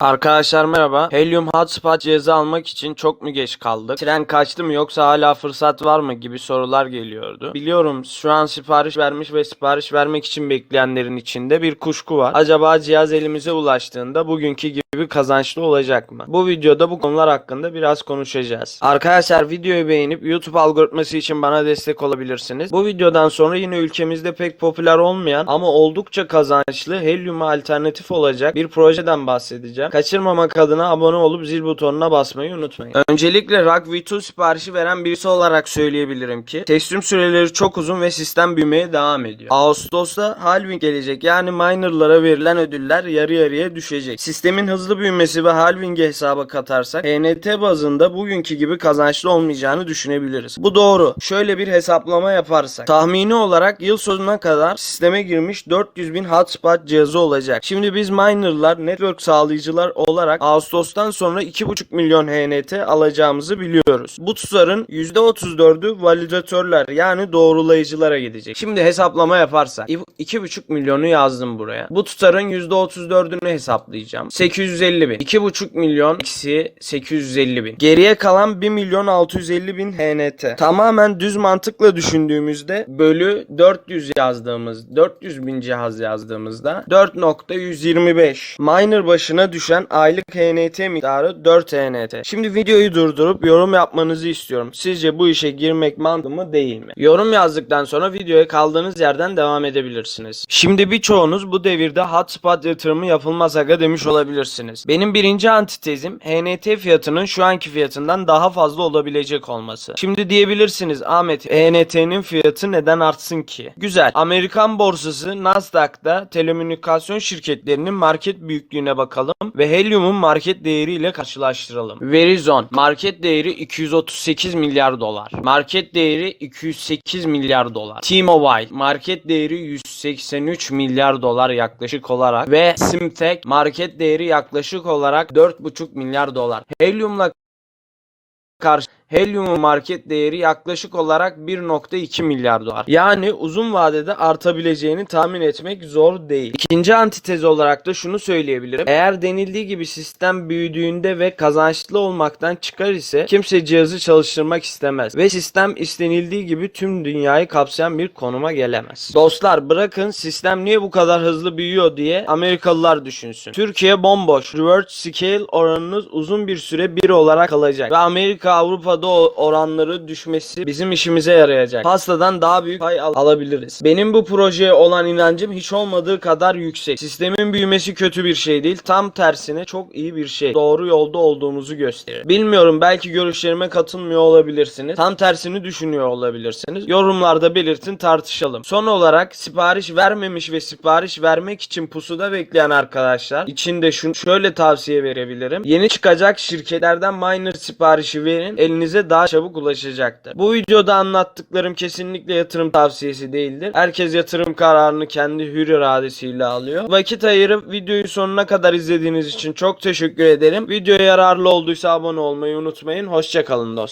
Arkadaşlar merhaba. Helium Hotspot cihazı almak için çok mu geç kaldık? Tren kaçtı mı yoksa hala fırsat var mı gibi sorular geliyordu. Biliyorum şu an sipariş vermiş ve sipariş vermek için bekleyenlerin içinde bir kuşku var. Acaba cihaz elimize ulaştığında bugünkü gibi kazançlı olacak mı? Bu videoda bu konular hakkında biraz konuşacağız. Arkadaşlar videoyu beğenip YouTube algoritması için bana destek olabilirsiniz. Bu videodan sonra yine ülkemizde pek popüler olmayan ama oldukça kazançlı Helium'a alternatif olacak bir projeden bahsedeceğim. Kaçırmamak adına abone olup zil butonuna basmayı unutmayın. Öncelikle RAG V2 siparişi veren birisi olarak söyleyebilirim ki teslim süreleri çok uzun ve sistem büyümeye devam ediyor. Ağustos'ta halving gelecek yani minerlara verilen ödüller yarı yarıya düşecek. Sistemin hızlı büyümesi ve halving'i hesaba katarsak HNT bazında bugünkü gibi kazançlı olmayacağını düşünebiliriz. Bu doğru. Şöyle bir hesaplama yaparsak tahmini olarak yıl sonuna kadar sisteme girmiş 400 bin hotspot cihazı olacak. Şimdi biz minerlar, network sağlayıcılar olarak Ağustos'tan sonra 2,5 milyon HNT alacağımızı biliyoruz. Bu tutarın %34'ü validatörler yani doğrulayıcılara gidecek. Şimdi hesaplama yaparsak 2,5 milyonu yazdım buraya. Bu tutarın %34'ünü hesaplayacağım. 850 bin. 2,5 milyon eksi 850 bin. Geriye kalan 1 milyon 650 bin HNT. Tamamen düz mantıkla düşündüğümüzde bölü 400 yazdığımız 400 bin cihaz yazdığımızda 4.125 miner başına düşen aylık HNT miktarı 4 HNT. Şimdi videoyu durdurup yorum yapmanızı istiyorum. Sizce bu işe girmek mantıklı mı değil mi? Yorum yazdıktan sonra videoya kaldığınız yerden devam edebilirsiniz. Şimdi birçoğunuz bu devirde hotspot yatırımı yapılmaz aga demiş olabilirsiniz. Benim birinci antitezim HNT fiyatının şu anki fiyatından daha fazla olabilecek olması. Şimdi diyebilirsiniz Ahmet HNT'nin fiyatı neden artsın ki? Güzel. Amerikan borsası Nasdaq'ta telekomünikasyon şirketlerinin market büyüklüğüne bakalım ve Helium'un market değeriyle karşılaştıralım. Verizon market değeri 238 milyar dolar. Market değeri 208 milyar dolar. T-Mobile market değeri 183 milyar dolar yaklaşık olarak ve Simtek market değeri yaklaşık olarak 4,5 milyar dolar. Helium'la karşı Helium'un market değeri yaklaşık olarak 1.2 milyar dolar. Yani uzun vadede artabileceğini tahmin etmek zor değil. İkinci antitez olarak da şunu söyleyebilirim. Eğer denildiği gibi sistem büyüdüğünde ve kazançlı olmaktan çıkar ise kimse cihazı çalıştırmak istemez. Ve sistem istenildiği gibi tüm dünyayı kapsayan bir konuma gelemez. Dostlar bırakın sistem niye bu kadar hızlı büyüyor diye Amerikalılar düşünsün. Türkiye bomboş. Reverse scale oranınız uzun bir süre 1 olarak kalacak. Ve Amerika Avrupa'da o oranları düşmesi bizim işimize yarayacak. Pastadan daha büyük pay al- alabiliriz. Benim bu projeye olan inancım hiç olmadığı kadar yüksek. Sistemin büyümesi kötü bir şey değil. Tam tersine çok iyi bir şey. Doğru yolda olduğumuzu gösterir. Bilmiyorum belki görüşlerime katılmıyor olabilirsiniz. Tam tersini düşünüyor olabilirsiniz. Yorumlarda belirtin tartışalım. Son olarak sipariş vermemiş ve sipariş vermek için pusuda bekleyen arkadaşlar için de şunu şöyle tavsiye verebilirim. Yeni çıkacak şirketlerden miner siparişi verin. Elinize daha çabuk ulaşacaktır. Bu videoda anlattıklarım kesinlikle yatırım tavsiyesi değildir. Herkes yatırım kararını kendi hür iradesiyle alıyor. Vakit ayırıp videoyu sonuna kadar izlediğiniz için çok teşekkür ederim. Video yararlı olduysa abone olmayı unutmayın. Hoşçakalın dostlar.